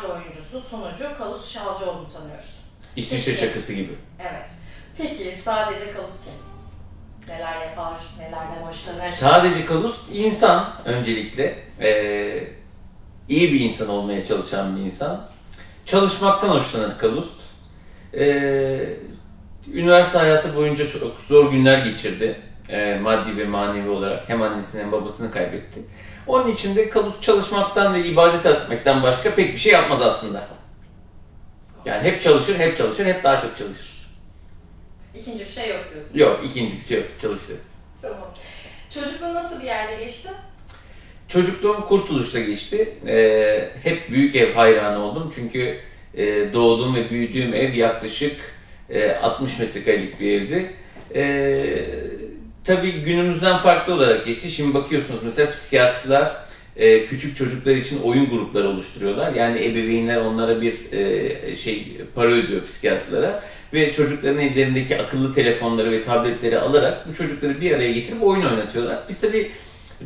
tiyatro oyuncusu, sunucu Kalus Şalcıoğlu'nu tanıyoruz. İsviçre Peki. şakası gibi. Evet. Peki sadece Kalus kim? Neler yapar, nelerden hoşlanır? Sadece Kalus insan öncelikle. Ee, iyi bir insan olmaya çalışan bir insan. Çalışmaktan hoşlanır Kalus. Ee, üniversite hayatı boyunca çok zor günler geçirdi. Ee, maddi ve manevi olarak hem annesini hem babasını kaybetti. Onun için de Kalus çalışmaktan ve ibadet etmekten başka pek bir şey yapmaz aslında. Yani hep çalışır, hep çalışır, hep daha çok çalışır. İkinci bir şey yok diyorsun. Yok, ikinci bir şey yok, çalışır. Tamam. Çocukluğun nasıl bir yerde geçti? Çocukluğum Kurtuluş'ta geçti. Ee, hep büyük ev hayranı oldum. Çünkü e, doğduğum ve büyüdüğüm ev yaklaşık e, 60 metrekarelik bir evdi. E, tabii günümüzden farklı olarak geçti. Şimdi bakıyorsunuz mesela psikiyatrlar e, küçük çocuklar için oyun grupları oluşturuyorlar. Yani ebeveynler onlara bir e, şey para ödüyor psikiyatrlara ve çocukların ellerindeki akıllı telefonları ve tabletleri alarak bu çocukları bir araya getirip oyun oynatıyorlar. Biz tabii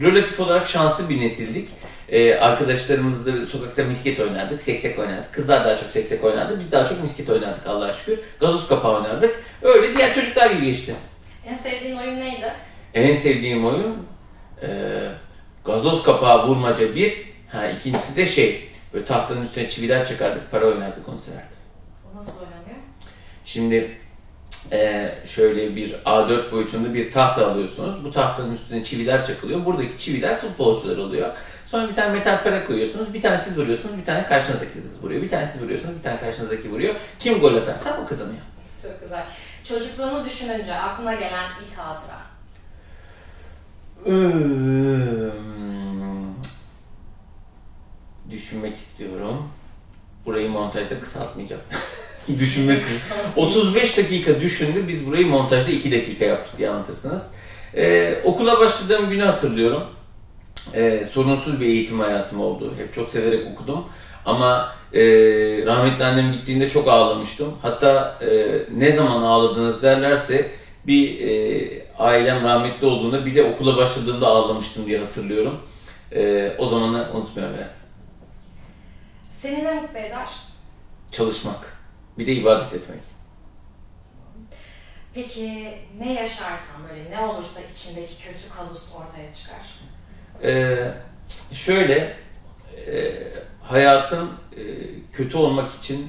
relatif olarak şanslı bir nesildik. Ee, arkadaşlarımızla sokakta misket oynardık, seksek oynardık. Kızlar daha çok seksek oynardı, biz daha çok misket oynardık Allah'a şükür. Gazoz kapağı oynardık. Öyle diğer çocuklar gibi geçti. En sevdiğin oyun neydi? En sevdiğim oyun e, gazoz kapağı vurmaca bir. Ha, ikincisi de şey, böyle tahtanın üstüne çiviler çakardık, para oynardık, onu severdim. O nasıl oynanıyor? Şimdi e, şöyle bir A4 boyutunda bir tahta alıyorsunuz. Bu tahtanın üstüne çiviler çakılıyor. Buradaki çiviler futbolcular oluyor. Sonra bir tane metal para koyuyorsunuz. Bir tane siz vuruyorsunuz, bir tane karşınızdaki vuruyor. Bir tane siz vuruyorsunuz, bir tane karşınızdaki vuruyor. Kim gol atarsa o kazanıyor. Çok güzel. Çocukluğunu düşününce aklına gelen ilk hatıra. Hmm, Düşünmek istiyorum. Burayı montajda kısaltmayacağız. Düşünmek 35 dakika düşündü. Biz burayı montajda 2 dakika yaptık diye anlatırsınız. Ee, okula başladığım günü hatırlıyorum. Ee, sorunsuz bir eğitim hayatım oldu. Hep çok severek okudum. Ama e, rahmetli annem gittiğinde çok ağlamıştım. Hatta e, ne zaman ağladınız derlerse bir e, ailem rahmetli olduğunda bir de okula başladığımda ağlamıştım diye hatırlıyorum. E, o zamanı unutmuyorum evet. Seni ne mutlu eder? Çalışmak. Bir de ibadet etmek. Peki ne yaşarsan böyle ne olursa içindeki kötü kalus ortaya çıkar. Ee, şöyle e, hayatın e, kötü olmak için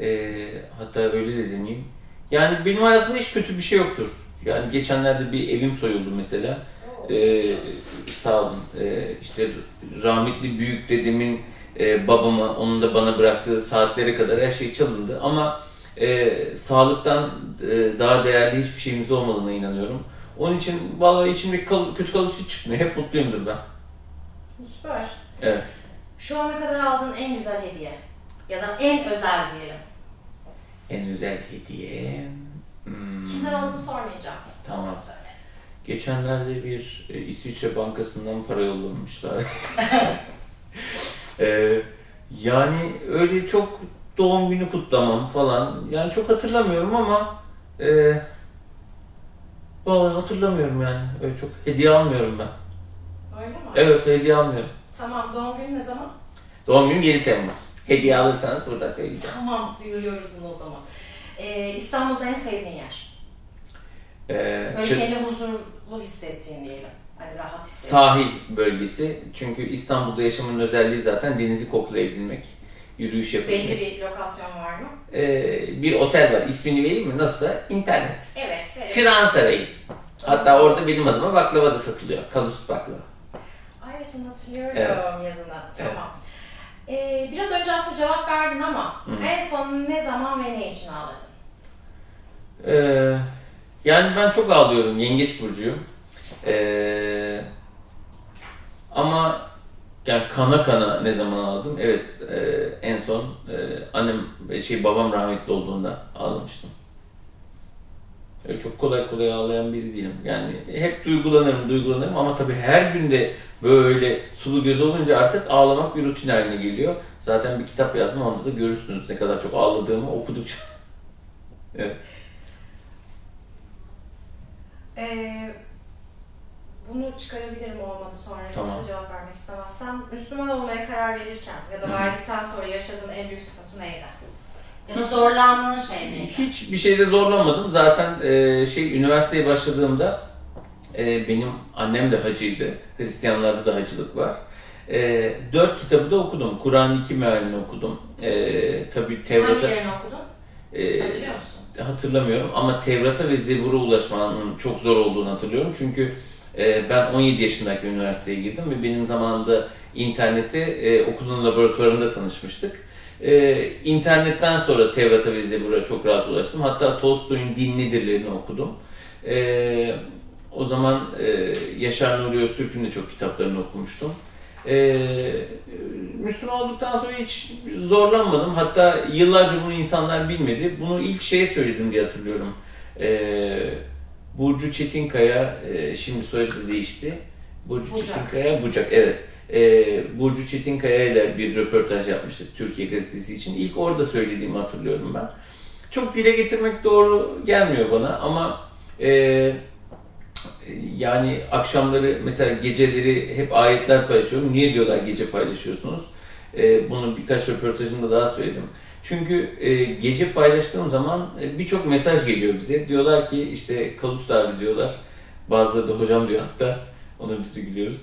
e, hatta öyle de demeyeyim. Yani benim hayatımda hiç kötü bir şey yoktur. Yani geçenlerde bir evim soyuldu mesela. Ee, sağ olun. Ee, işte rahmetli büyük dedemin e, babama, onun da bana bıraktığı saatlere kadar her şey çalındı. Ama e, sağlıktan e, daha değerli hiçbir şeyimiz olmadığına inanıyorum. Onun için vallahi içimdeki kal- kötü kalısı hiç çıkmıyor. Hep mutluyumdur ben. Süper. Evet. Şu ana kadar aldığın en güzel hediye ya da en özel diyelim. En özel hediye... Hmm. Kimden olduğunu sormayacağım. Tamam. Geçenlerde bir e, İsviçre bankasından para yollamışlar. E, yani öyle çok doğum günü kutlamam falan. Yani çok hatırlamıyorum ama e, vallahi hatırlamıyorum yani. Öyle çok hediye almıyorum ben. Öyle mi? Evet hediye almıyorum. Tamam doğum günü ne zaman? Doğum günüm 7 Temmuz. Hediye alırsanız burada söyleyeceğim. Tamam duyuruyoruz bunu o zaman. Ee, İstanbul'da en sevdiğin yer? E, Böyle kendini huzurlu hissettiğin diyelim. Hani rahat hissettiğin. Sahil bölgesi. Çünkü İstanbul'da yaşamın özelliği zaten denizi koklayabilmek, yürüyüş yapabilmek. Belli bir lokasyon var mı? Ee, bir otel var. İsmini vereyim mi? Nasılsa internet. Evet. evet. Çırağan Sarayı. Hatta orada benim adıma baklava da satılıyor. Kalusut baklava. Evet hatırlıyorum Evet. yazına. Tamam. Ee, biraz önce aslında cevap verdin ama Hı. en son ne zaman ve ne için ağladın? Ee, yani ben çok ağlıyorum. Yengeç burcuyum. Ee, ama yani kana kana ne zaman ağladım? Evet, e, en son e, annem şey babam rahmetli olduğunda ağlamıştım. Öyle çok kolay kolay ağlayan biri değilim. Yani hep duygulanırım, duygulanırım ama tabii her günde böyle sulu göz olunca artık ağlamak bir rutin haline geliyor. Zaten bir kitap yazdım, onda da görürsünüz ne kadar çok ağladığımı okudukça. evet. Ee, bunu çıkarabilirim olmadı sonra Tamam. cevap vermek istemezsen. Müslüman olmaya karar verirken ya da Hı. verdikten sonra yaşadığın en büyük sıkıntı neydi? Ya da zorlandığın şey neydi? Hiç bir şeyde zorlanmadım. Zaten e, şey üniversiteye başladığımda e, benim annem de hacıydı. Hristiyanlarda da hacılık var. E, dört kitabı da okudum. Kur'an iki mealini okudum. E, tabii Tevrat'a Hangilerini okudun? e, Hatırlıyor musun? hatırlamıyorum ama Tevrat'a ve Zebur'a ulaşmanın çok zor olduğunu hatırlıyorum. Çünkü e, ben 17 yaşındayken üniversiteye girdim ve benim zamanımda interneti e, okulun laboratuvarında tanışmıştık. E, internetten sonra Tevrat'a ve Zebur'a çok rahat ulaştım. Hatta Tolstoy'un Din Nedirlerini okudum. E, o zaman e, Yaşar Nuri Öztürk'ün de çok kitaplarını okumuştum. E, Müslüman olduktan sonra hiç zorlanmadım. Hatta yıllarca bunu insanlar bilmedi. Bunu ilk şeye söyledim diye hatırlıyorum. E, Burcu Çetinkaya, e, şimdi soyadı değişti. Burcu Bucak. Çetinkaya, Bucak, evet. E, Burcu Çetinkaya ile bir röportaj yapmıştık Türkiye Gazetesi için. İlk orada söylediğimi hatırlıyorum ben. Çok dile getirmek doğru gelmiyor bana ama e, yani akşamları mesela geceleri hep ayetler paylaşıyorum. Niye diyorlar gece paylaşıyorsunuz? E, bunu birkaç röportajımda daha söyledim. Çünkü e, gece paylaştığım zaman e, birçok mesaj geliyor bize. Diyorlar ki işte Kalust abi diyorlar. Bazıları da hocam diyor hatta. Ona biz de gülüyoruz.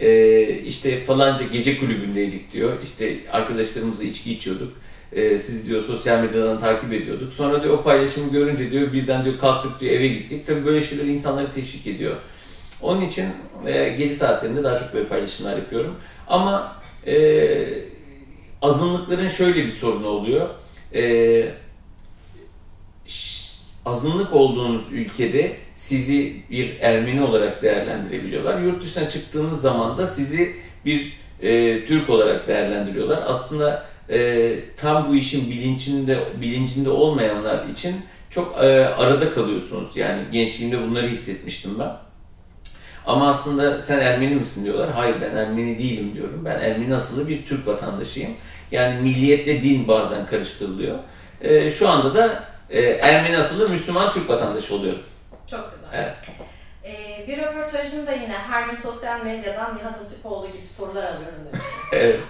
E, işte falanca gece kulübündeydik diyor. İşte arkadaşlarımızla içki içiyorduk. E, siz diyor sosyal medyadan takip ediyorduk. Sonra diyor o paylaşımı görünce diyor birden diyor kalktık diyor eve gittik. Tabii böyle şeyler insanları teşvik ediyor. Onun için e, gece saatlerinde daha çok böyle paylaşımlar yapıyorum. Ama e, azınlıkların şöyle bir sorunu oluyor. E, ş- azınlık olduğunuz ülkede sizi bir Ermeni olarak değerlendirebiliyorlar. Yurt dışına çıktığınız zaman da sizi bir e, Türk olarak değerlendiriyorlar. Aslında e, tam bu işin bilincinde bilincinde olmayanlar için çok e, arada kalıyorsunuz. Yani gençliğimde bunları hissetmiştim ben. Ama aslında sen Ermeni misin diyorlar. Hayır ben Ermeni değilim diyorum. Ben Ermeni asıllı bir Türk vatandaşıyım. Yani milliyetle din bazen karıştırılıyor. E, şu anda da e, Ermeni asıllı Müslüman Türk vatandaşı oluyorum. Çok güzel. Evet. Ee, bir röportajında yine her gün sosyal medyadan Nihat Hatipoğlu gibi sorular alıyorum demiştin. Evet.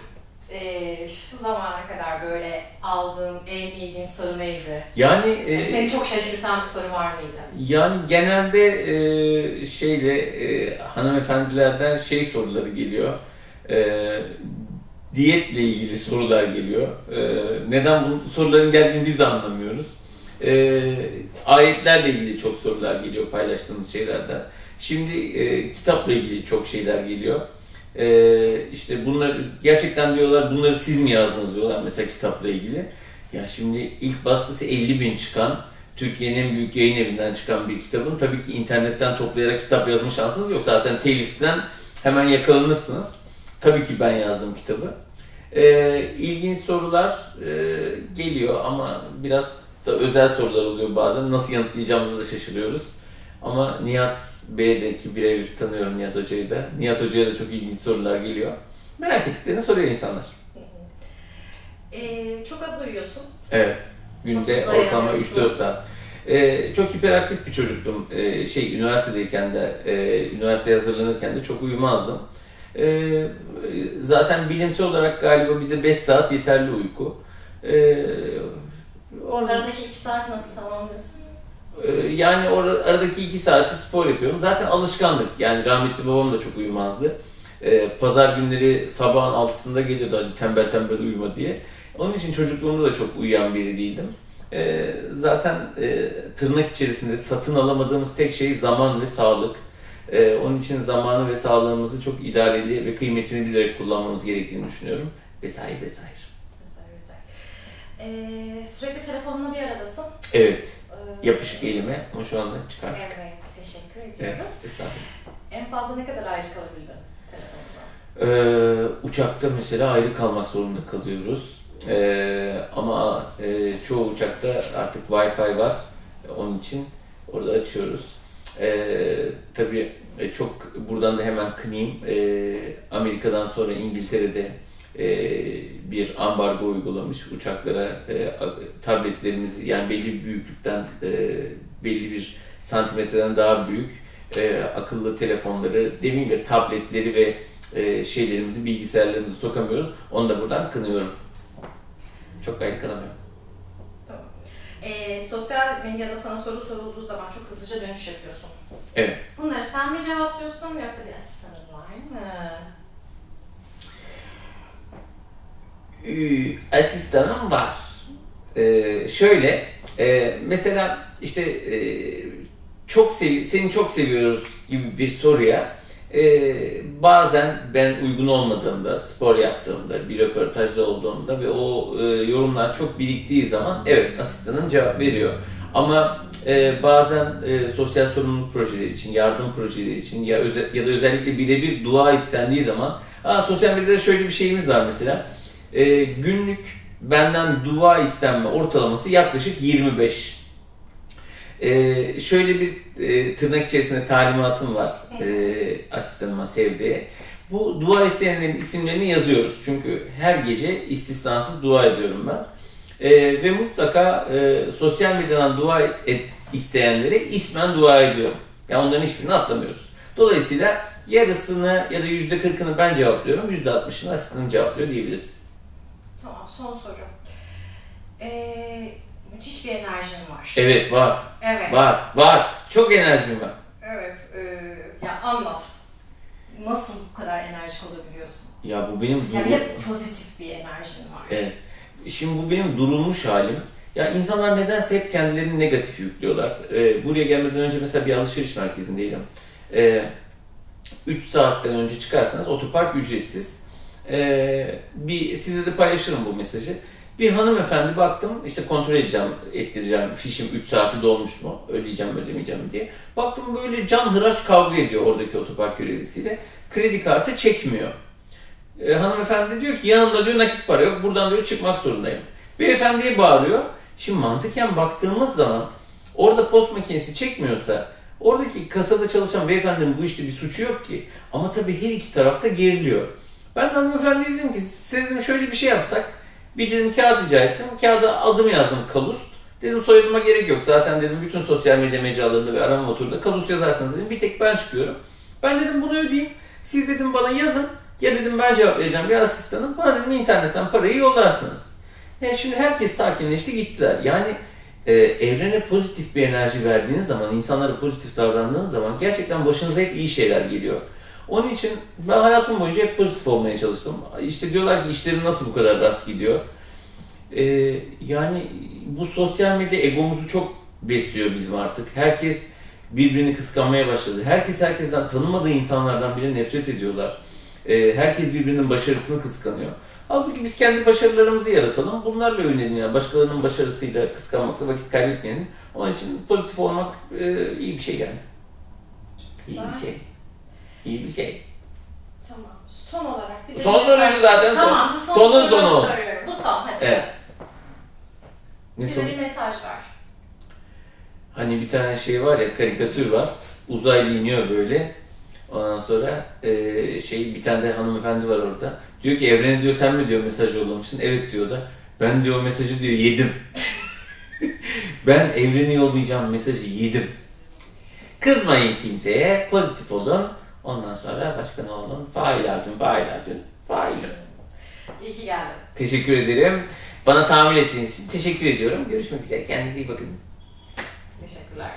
Ee, şu zamana kadar böyle aldığın en ilginç soru neydi? Yani e, Seni çok şaşırtan bir soru var mıydı? Yani genelde e, şeyle e, hanımefendilerden şey soruları geliyor. E, diyetle ilgili sorular geliyor. E, neden bu soruların geldiğini biz de anlamıyoruz. E, ayetlerle ilgili çok sorular geliyor paylaştığımız şeylerden. Şimdi e, kitapla ilgili çok şeyler geliyor. E, işte bunlar gerçekten diyorlar bunları siz mi yazdınız diyorlar mesela kitapla ilgili. Ya şimdi ilk baskısı 50 bin çıkan Türkiye'nin en büyük yayın evinden çıkan bir kitabın tabii ki internetten toplayarak kitap yazma şansınız yok. Zaten teliften hemen yakalanırsınız. Tabii ki ben yazdım kitabı. Ee, ilginç sorular e, geliyor ama biraz da özel sorular oluyor bazen. Nasıl yanıtlayacağımızı da şaşırıyoruz. Ama Nihat Bey'e de ki birebir tanıyorum Nihat Hoca'yı da. Nihat Hoca'ya da çok ilginç sorular geliyor. Merak ettiklerini soruyor insanlar. Ee, çok az uyuyorsun. Evet. Günde ortalama dayanıyorsun? 3-4 saat. Ee, çok hiperaktif bir çocuktum. Ee, şey üniversitedeyken de, e, üniversiteye hazırlanırken de çok uyumazdım. Ee, zaten bilimsel olarak galiba bize 5 saat yeterli uyku. Ee, onun- Aradaki iki saati nasıl tamamlıyorsun? ee, yani or- aradaki 2 saati spor yapıyorum. Zaten alışkanlık. Yani rahmetli babam da çok uyumazdı. Ee, pazar günleri sabahın altısında geliyordu hadi tembel tembel uyuma diye. Onun için çocukluğumda da çok uyuyan biri değildim. Ee, zaten e, tırnak içerisinde satın alamadığımız tek şey zaman ve sağlık. Ee, onun için zamanı ve sağlığımızı çok idareli ve kıymetini bilerek kullanmamız gerektiğini düşünüyorum. Vesaire vesaire. Ee, sürekli telefonla bir aradasın. Evet. Ee, Yapışık elime ama şu anda çıkar. Evet, teşekkür Evet, ediyoruz. estağfurullah. En fazla ne kadar ayrı kalabildin telefondan? Ee, uçakta mesela ayrı kalmak zorunda kalıyoruz. Ee, ama e, çoğu uçakta artık Wi-Fi var. Onun için orada açıyoruz. Ee, tabii e, çok buradan da hemen kınayım. Ee, Amerika'dan sonra İngiltere'de e, bir ambargo uygulamış uçaklara e, tabletlerimizi yani belli bir büyüklükten e, belli bir santimetreden daha büyük e, akıllı telefonları, demeyeyim de tabletleri ve e, şeylerimizi, bilgisayarlarımızı sokamıyoruz. Onu da buradan kınıyorum. Çok gayrı kınamıyorum. Ee, sosyal medyada sana soru sorulduğu zaman çok hızlıca dönüş yapıyorsun. Evet. Bunları sen mi cevaplıyorsun yoksa bir asistanın var mı? Ee, asistanım var. Ee, şöyle, e, mesela işte e, çok sevi seni çok seviyoruz gibi bir soruya e, bazen ben uygun olmadığımda, spor yaptığımda, bir röportajda olduğumda ve o e, yorumlar çok biriktiği zaman evet asistanım cevap veriyor. Ama e, bazen e, sosyal sorumluluk projeleri için, yardım projeleri için ya, öze, ya da özellikle birebir dua istendiği zaman Aa, sosyal medyada şöyle bir şeyimiz var mesela. E, günlük benden dua istenme ortalaması yaklaşık 25. E, şöyle bir e, tırnak içerisinde talimatım var e, asistanıma Sevde'ye. Bu dua isteyenlerin isimlerini yazıyoruz. Çünkü her gece istisnasız dua ediyorum ben. E, ve mutlaka e, sosyal medyadan dua et, isteyenlere ismen dua ediyorum. Yani onların hiçbirini atlamıyoruz. Dolayısıyla yarısını ya da yüzde kırkını ben cevaplıyorum, yüzde altmışını asistanım cevaplıyor diyebiliriz. Tamam son soru. Ee, müthiş bir enerjin var. Evet var, Evet. var, var. Çok enerjim var. Evet. ee, ya anlat. Nasıl bu kadar enerjik olabiliyorsun? Ya bu benim duru- hep pozitif bir enerjin var. Evet. Şimdi bu benim durulmuş halim. Ya insanlar nedense hep kendilerini negatif yüklüyorlar. Ee, buraya gelmeden önce mesela bir alışveriş merkezindeydim. Ee, 3 saatten önce çıkarsanız otopark ücretsiz. Ee, bir size de paylaşırım bu mesajı. Bir hanımefendi baktım işte kontrol edeceğim, ettireceğim fişim 3 saati dolmuş mu, ödeyeceğim ödemeyeceğim diye. Baktım böyle can hıraş kavga ediyor oradaki otopark görevlisiyle. Kredi kartı çekmiyor. E, hanımefendi diyor ki yanımda diyor nakit para yok. Buradan diyor çıkmak zorundayım. Beyefendiye bağırıyor. Şimdi mantıken baktığımız zaman orada post makinesi çekmiyorsa oradaki kasada çalışan beyefendinin bu işte bir suçu yok ki. Ama tabii her iki tarafta geriliyor. Ben de hanımefendiye dedim ki size dedim şöyle bir şey yapsak. Bir dedim kağıt rica ettim. Kağıda adımı yazdım Kalust. Dedim soyadıma gerek yok. Zaten dedim bütün sosyal medya mecralarında ve arama motorunda Kalust yazarsınız dedim. Bir tek ben çıkıyorum. Ben dedim bunu ödeyeyim. Siz dedim bana yazın. Ya dedim ben cevap vereceğim bir asistanım. Bana dedim internetten parayı yollarsınız. Yani şimdi herkes sakinleşti gittiler. Yani e, evrene pozitif bir enerji verdiğiniz zaman, insanlara pozitif davrandığınız zaman gerçekten başınıza hep iyi şeyler geliyor. Onun için ben hayatım boyunca hep pozitif olmaya çalıştım. İşte diyorlar ki işlerin nasıl bu kadar rast gidiyor. E, yani bu sosyal medya egomuzu çok besliyor bizim artık. Herkes birbirini kıskanmaya başladı. Herkes herkesten tanımadığı insanlardan bile nefret ediyorlar. E, herkes birbirinin başarısını kıskanıyor. Halbuki biz kendi başarılarımızı yaratalım. Bunlarla övünelim yani. Başkalarının başarısıyla kıskanmakla vakit kaybetmeyelim. Onun için pozitif olmak e, iyi bir şey yani. İyi bir şey. İyi bir şey. Tamam. Son olarak bize Son sorucu zaten son. Tamam bu son Sonun soruyu sonu. soruyorum. Bu son hadi Evet. söz. Ne Bize sor- bir mesaj ver. Hani bir tane şey var ya karikatür var. Uzaylı iniyor böyle. Ondan sonra e, şey bir tane de hanımefendi var orada. Diyor ki evrene diyor sen mi diyor mesaj yollamışsın? Evet diyor da. Ben diyor o mesajı diyor yedim. ben evreni yollayacağım mesajı yedim. Kızmayın kimseye, pozitif olun. Ondan sonra başka ne olun? Failatün, failatün, failün. İyi ki geldin. Teşekkür ederim. Bana tahammül ettiğiniz için teşekkür ediyorum. Görüşmek üzere. Kendinize iyi bakın. Teşekkürler.